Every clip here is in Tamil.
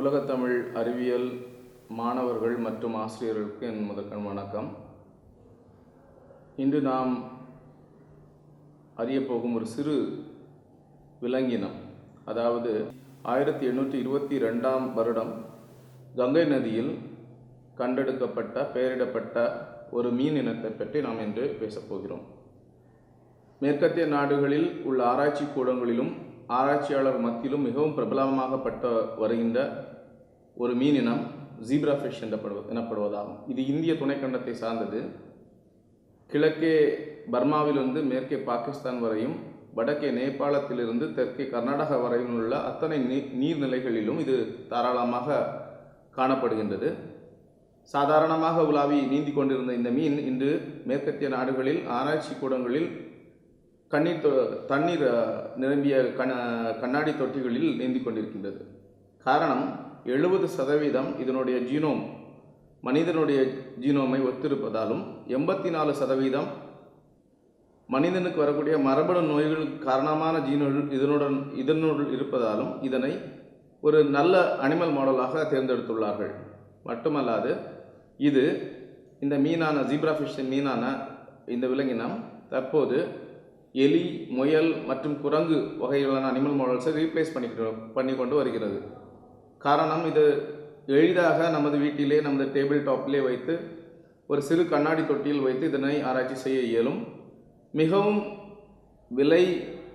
உலகத்தமிழ் அறிவியல் மாணவர்கள் மற்றும் ஆசிரியர்களுக்கு என் முதற்கண் வணக்கம். இன்று நாம் அறியப்போகும் ஒரு சிறு விலங்கினம் அதாவது ஆயிரத்தி எண்ணூற்றி இருபத்தி ரெண்டாம் வருடம் கங்கை நதியில் கண்டெடுக்கப்பட்ட பெயரிடப்பட்ட ஒரு மீன் இனத்தை பற்றி நாம் இன்று பேசப் போகிறோம். மேற்கத்திய நாடுகளில் உள்ள ஆராய்ச்சி கூடங்களிலும் ஆராய்ச்சியாளர் மத்தியிலும் மிகவும் பிரபலமாகப்பட்ட வருகின்ற ஒரு மீனினம் ஜீப்ரா ஃபிஷ் எனப்படுவ எனப்படுவதாகும். இது இந்திய துணைக்கண்டத்தை சார்ந்தது. கிழக்கே பர்மாவிலிருந்து மேற்கே பாகிஸ்தான் வரையும் வடக்கே நேபாளத்திலிருந்து தெற்கே கர்நாடகா வரையும் உள்ள அத்தனை நீ நீர்நிலைகளிலும் இது தாராளமாக காணப்படுகின்றது. சாதாரணமாக உலாவி நீந்தி கொண்டிருந்த இந்த மீன் இன்று மேற்கத்திய நாடுகளில் ஆராய்ச்சி கூடங்களில் கண்ணீர் தொ தண்ணீர் நிரம்பிய கண கண்ணாடி தொட்டிகளில் நீந்தி கொண்டிருக்கின்றது. காரணம் எழுபது சதவீதம் இதனுடைய ஜீனோம் மனிதனுடைய ஜீனோமை ஒத்திருப்பதாலும் எண்பத்தி நாலு சதவீதம் மனிதனுக்கு வரக்கூடிய மரபணு நோய்கள் காரணமான ஜீனோகள் இதனுடன் இதனுள் இருப்பதாலும் இதனை ஒரு நல்ல அனிமல் மாடலாக தேர்ந்தெடுத்துள்ளார்கள். மட்டுமல்லாது இது இந்த மீனான ஜீப்ராஃபிஷன் மீனான இந்த விலங்கினம் தற்போது எலி முயல் மற்றும் குரங்கு வகையிலான அனிமல் மாடல்ஸை ரீப்ளேஸ் பண்ணிக்கிட்டு பண்ணி கொண்டு வருகிறது. காரணம் இது எளிதாக நமது வீட்டிலே நமது டேபிள் டாப்பிலே வைத்து ஒரு சிறு கண்ணாடி தொட்டியில் வைத்து இதனை ஆராய்ச்சி செய்ய இயலும். மிகவும் விலை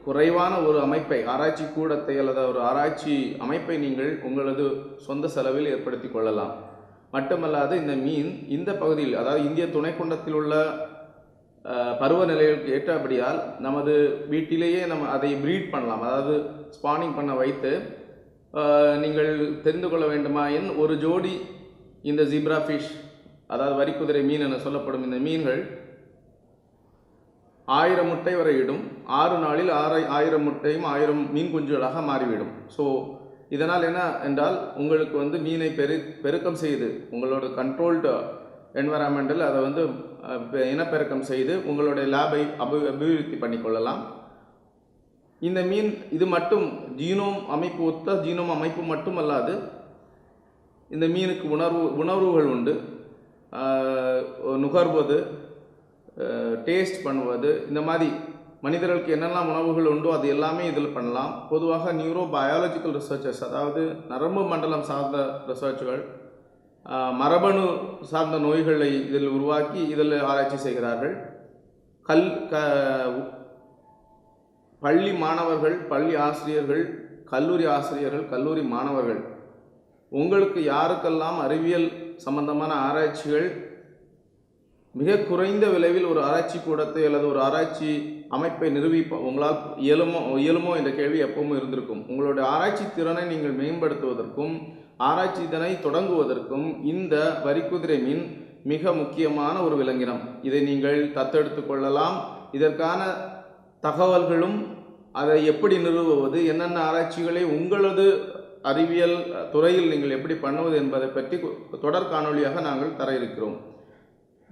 குறைவான ஒரு அமைப்பை ஆராய்ச்சி கூடத்தை அல்லது ஒரு ஆராய்ச்சி அமைப்பை நீங்கள் உங்களது சொந்த செலவில் ஏற்படுத்தி கொள்ளலாம். மட்டுமல்லாது இந்த மீன் இந்த பகுதியில் அதாவது இந்திய துணைக்கண்டத்தில் உள்ள பருவநிலைகளுக்கு ஏற்றபடியால் நமது வீட்டிலேயே நம்ம அதை ப்ரீட் பண்ணலாம். அதாவது ஸ்பானிங் பண்ண வைத்து நீங்கள் தெரிந்து கொள்ள வேண்டுமாயின் ஒரு ஜோடி இந்த ஜீப்ரா ஃபிஷ் அதாவது வரிக்குதிரை மீன் என சொல்லப்படும் இந்த மீன்கள் ஆயிரம் முட்டை வரை இடும். ஆறு நாளில் ஆறு ஆயிரம் முட்டையும் ஆயிரம் மீன் குஞ்சுகளாக மாறிவிடும். ஸோ இதனால் என்ன என்றால் உங்களுக்கு வந்து மீனை பெரு பெருக்கம் செய்து உங்களோட கண்ட்ரோல்டு என்வரான்மெண்டில் அதை வந்து இனப்பெருக்கம் செய்து உங்களுடைய லேபை அபி அபிவிருத்தி பண்ணிக்கொள்ளலாம் இந்த மீன் இது மட்டும் ஜீனோம் அமைப்பு ஒத்த ஜீனோம் அமைப்பு மட்டும் அல்லாது இந்த மீனுக்கு உணர்வு உணர்வுகள் உண்டு. நுகர்வது டேஸ்ட் பண்ணுவது இந்த மாதிரி மனிதர்களுக்கு என்னெல்லாம் உணவுகள் உண்டோ அது எல்லாமே இதில் பண்ணலாம். பொதுவாக நியூரோ பயாலஜிக்கல் ரிசர்ச்சர்ஸ் அதாவது நரம்பு மண்டலம் சார்ந்த ரிசர்ச்சுகள் மரபணு சார்ந்த நோய்களை இதில் உருவாக்கி இதில் ஆராய்ச்சி செய்கிறார்கள். கல் க பள்ளி மாணவர்கள் பள்ளி ஆசிரியர்கள் கல்லூரி ஆசிரியர்கள் கல்லூரி மாணவர்கள் உங்களுக்கு யாருக்கெல்லாம் அறிவியல் சம்பந்தமான ஆராய்ச்சிகள் மிக குறைந்த விலையில் ஒரு ஆராய்ச்சி கூடத்தை அல்லது ஒரு ஆராய்ச்சி அமைப்பை நிரூபிப்போம் உங்களால் இயலுமோ இயலுமோ என்ற கேள்வி எப்பவும் இருந்திருக்கும். உங்களுடைய ஆராய்ச்சி திறனை நீங்கள் மேம்படுத்துவதற்கும் ஆராய்ச்சி இதனை தொடங்குவதற்கும் இந்த வரிக்குதிரை மீன் மிக முக்கியமான ஒரு விலங்கினம். இதை நீங்கள் தத்தெடுத்து கொள்ளலாம். இதற்கான தகவல்களும் அதை எப்படி நிறுவுவது என்னென்ன ஆராய்ச்சிகளை உங்களது அறிவியல் துறையில் நீங்கள் எப்படி பண்ணுவது என்பதை பற்றி தொடர் காணொலியாக நாங்கள் தர இருக்கிறோம்.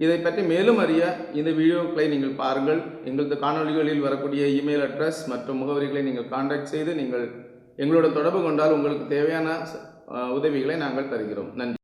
இதை பற்றி மேலும் அறிய இந்த வீடியோக்களை நீங்கள் பாருங்கள். எங்களது காணொளிகளில் வரக்கூடிய இமெயில் அட்ரஸ் மற்றும் முகவரிகளை நீங்கள் காண்டாக்ட் செய்து நீங்கள் எங்களோட தொடர்பு கொண்டால் உங்களுக்கு தேவையான உதவிகளை நாங்கள் தருகிறோம். நன்றி.